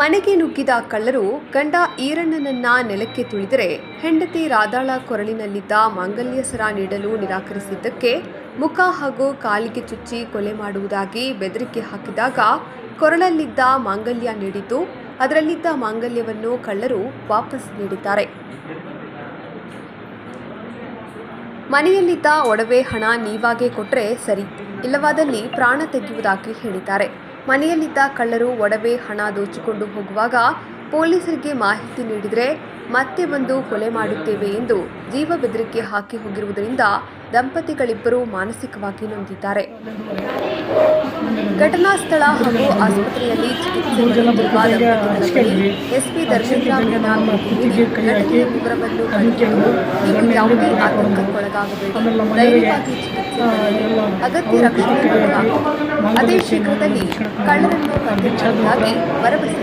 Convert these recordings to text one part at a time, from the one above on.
ಮನೆಗೆ ನುಗ್ಗಿದ ಕಳ್ಳರು ಗಂಡ ಈರಣ್ಣನನ್ನ ನೆಲಕ್ಕೆ ತುಳಿದರೆ ಹೆಂಡತಿ ರಾಧಾಳ ಕೊರಳಿನಲ್ಲಿದ್ದ ಮಾಂಗಲ್ಯ ಸರ ನೀಡಲು ನಿರಾಕರಿಸಿದ್ದಕ್ಕೆ ಮುಖ ಹಾಗೂ ಕಾಲಿಗೆ ಚುಚ್ಚಿ ಕೊಲೆ ಮಾಡುವುದಾಗಿ ಬೆದರಿಕೆ ಹಾಕಿದಾಗ ಕೊರಳಲ್ಲಿದ್ದ ಮಾಂಗಲ್ಯ ನೀಡಿದ್ದು, ಅದರಲ್ಲಿದ್ದ ಮಾಂಗಲ್ಯವನ್ನು ಕಳ್ಳರು ವಾಪಸ್ ನೀಡಿದ್ದಾರೆ. ಮನೆಯಲ್ಲಿದ್ದ ಒಡವೆ ಹಣ ನೀವಾಗೇ ಕೊಟ್ಟರೆ ಸರಿ, ಇಲ್ಲವಾದಲ್ಲಿ ಪ್ರಾಣ ತೆಗೆಯುವುದಾಗಿ ಹೇಳಿದ್ದಾರೆ. ಮನೆಯಲ್ಲಿದ್ದ ಕಳ್ಳರು ಒಡವೆ ಹಣ ದೋಚಿಕೊಂಡು ಹೋಗುವಾಗ ಪೊಲೀಸರಿಗೆ ಮಾಹಿತಿ ನೀಡಿದರೆ ಮತ್ತೆ ಬಂದು ಕೊಲೆ ಮಾಡುತ್ತೇವೆ ಎಂದು ಜೀವ ಬೆದರಿಕೆ ಹಾಕಿ ಹೋಗಿರುವುದರಿಂದ ದಂಪತಿಗಳಿಬ್ಬರು ಮಾನಸಿಕವಾಗಿ ನೊಂದಿದ್ದಾರೆ. ಘಟನಾ ಸ್ಥಳ ಹಾಗೂ ಆಸ್ಪತ್ರೆಯಲ್ಲಿ ಚಿಕಿತ್ಸೆ ಎಸ್ಪಿ ಘಟನೆಯ ವಿವರವನ್ನು ಯಾವುದೇ ಆತಂಕಕ್ಕೊಳಗಾಗಬೇಕು ಚಿಕಿತ್ಸೆ ಅಗತ್ಯ ರಕ್ಷಣೆ ನೀಡಲಾಗುವುದು ಅದೇ ಶೀಘ್ರದಲ್ಲಿ ಕಳ್ಳರನ್ನು ಪತ್ತೆಹಚ್ಚುವುದಾಗಿ ಭರವಸೆ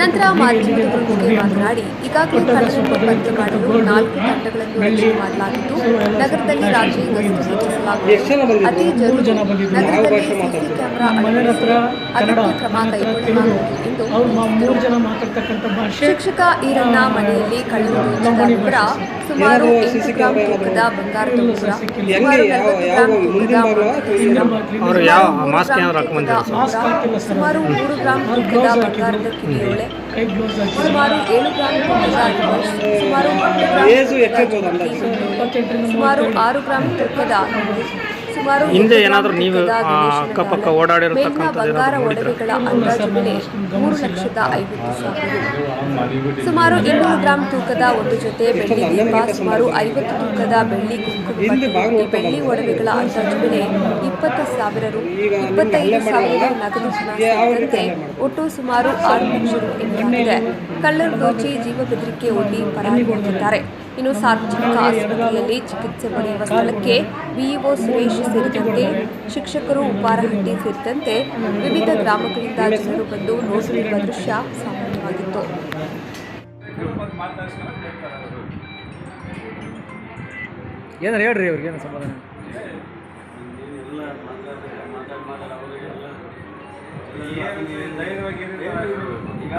ನಂತರ ಮಾಧ್ಯಮದವರೊಂದಿಗೆ ಮಾತನಾಡಿ, ಈಗಾಗಲೇ ಕಳ್ಳರನ್ನು ಪತ್ತೆ ಮಾಡಲು ನಾಲ್ಕು ತಂಡಗಳನ್ನು ರಚನೆ ಮಾಡಲಾಗಿದ್ದು, ನಗರದಲ್ಲಿ ರಾತ್ರಿ ಗಸ್ತು ಸೂಚಿಸಲಾಗುವುದು ಅತಿ ಜರೂರು ನಗರದಲ್ಲಿ ಸಿಸಿ ಕ್ಯಾಮೆರಾ ಅಗತ್ಯ ಕ್ರಮ ಕೈಗೊಳ್ಳಲಾಗುವುದು ಎಂದು ಶಿಕ್ಷಕ ಈರಣ್ಣ ಮನೆಯಲ್ಲಿ ಕಳೆದ ಸುಮಾರು ಬಂಗಾರ ಗ್ರಾಂ ತೂಕದ ಬಂಗಾರದ ಉಂಗುರ ಸುಮಾರು ಸುಮಾರು ಮೂರು ಗ್ರಾಮ ತೂಕದ ಬಂಗಾರದ ಕಿವಿಯೋಳೆ ಸುಮಾರು ಏಳು ಸುಮಾರು ಸುಮಾರು ಆರು ಗ್ರಾಂ ತೂಕದ ಸುಮಾರು ಹಿಂದೆ ಏನಾದರೂ ನೀವು, ಅಕ್ಕಪಕ್ಕ ಬಂಗಾರ ಒಡವೆಗಳ ಅಂದಾಜು ಬೆಲೆ ಮೂರು ಲಕ್ಷದ ಐವತ್ತು ಸಾವಿರ ಸುಮಾರು ಇನ್ನೂರು ಗ್ರಾಂ ತೂಕದ ಒಂದು ಜೊತೆ ಬೆಳ್ಳಿ ದೀಪ ಸುಮಾರು ಐವತ್ತು ತೂಕದ ಬೆಳ್ಳಿ ಕುಂಕುಮ ಬೆಳ್ಳಿ ಒಡವೆಗಳ ಅಂದಾಜು ಬೆಲೆ ಇಪ್ಪತ್ತು ಸಾವಿರ ರು ಇಪ್ಪತ್ತೈದು ಸಾವಿರ ನಗದು ಸೇರಿದಂತೆ ಒಟ್ಟು ಸುಮಾರು ಆರು ಲಕ್ಷ ರು ಎನ್ನಲಾಗಿದೆ ಕಳ್ಳರು ದೋಚಿ ಜೀವ ಬೆದರಿಕೆ ಒಡ್ಡಿ ಪರಾರಿಯಾಗಿದ್ದಾರೆ ಇನ್ನು ಸಾರ್ವಜನಿಕ ಆಸ್ಪತ್ರೆಯಲ್ಲಿ ಚಿಕಿತ್ಸೆ ಪಡೆಯುವ ಸ್ಥಳಕ್ಕೆ ಬಿಇಒ ಸುರೇಶ್ ಸೇರಿದಂತೆ ಶಿಕ್ಷಕರು ಉಪಾರಹಟ್ಟಿ ಸೇರಿದಂತೆ ವಿವಿಧ ಗ್ರಾಮಗಳಿಂದ ಜನರು ಬಂದು ನೋಡುತ್ತಿರುವ ದೃಶ್ಯ ಸಾಮಾನ್ಯವಾಗಿತ್ತು. ಏನಾರು ಹೇಳ್ರಿ ಅವ್ರಿಗೆ ಏನು ಸಮಾಧಾನ? ಈಗ